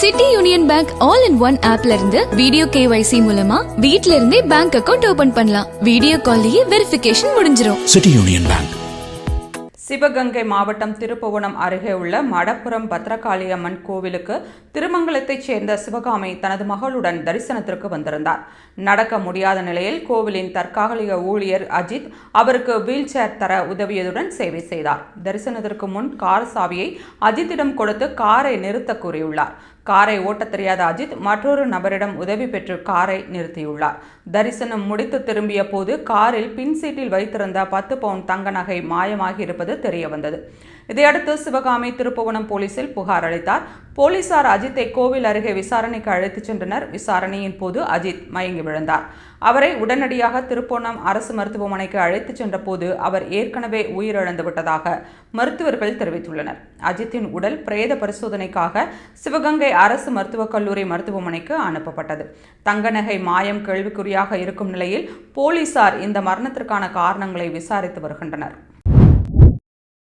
City Union Bank all in one ஆப்ல இருந்து video KYC மூலமா வீட்ல இருந்தே பேங்க் அக்கவுண்ட் ஓபன் பண்ணலாம். வீடியோ கால்லயே வெரிஃபிகேஷன் முடிஞ்சிரும். City Union Bank. சிவகங்கை மாவட்டம் திருப்புவனம் அருகே உள்ள மடப்புரம் பத்ரகாளி அம்மன் கோவிலுக்கு திருமங்கலத்தைச் சேர்ந்த சிவகாமி தனது மகளுடன் தரிசனத்திற்கு வந்திருந்தார். நடக்க முடியாத நிலையில் கோவிலின் தற்காலிக ஊழியர் அஜித் அவருக்கு வீல் சேர் தர உதவியதுடன் சேவை செய்தார். தரிசனத்திற்கு முன் கார் சாவியை அஜித்திடம் கொடுத்து காரை நிறுத்த கூறியுள்ளார் காரை ஓட்டத் தெரியாத அஜித் மற்றொரு நபரிடம் உதவி பெற்று காரை நிறுத்தியுள்ளார். தரிசனம் முடித்து திரும்பிய போது காரில் பின் சீட்டில் வைத்திருந்த பத்து பவுன் தங்க நகை மாயமாகி இருப்பது தெரியவந்தது இதையடுத்து சிவகாமி திருப்புவனம் போலீசில் புகார் அளித்தார். போலீசார் அஜித்தை கோவில் அருகே விசாரணைக்கு அழைத்துச் சென்றனர். விசாரணையின் போது அஜித் மயங்கி விழுந்தார். அவரை உடனடியாக திருப்போணம் அரசு மருத்துவமனைக்கு அழைத்துச் சென்ற போது அவர் ஏற்கனவே உயிரிழந்து விட்டதாக மருத்துவர்கள் தெரிவித்துள்ளனர். அஜித்தின் உடல் பிரேத பரிசோதனைக்காக சிவகங்கை அரசு மருத்துவக் கல்லூரி மருத்துவமனைக்கு அனுப்பப்பட்டது. தங்க நகை மாயம் கேள்விக்குறியாக இருக்கும் நிலையில் போலீசார் இந்த மரணத்திற்கான காரணங்களை விசாரித்து வருகின்றனர்.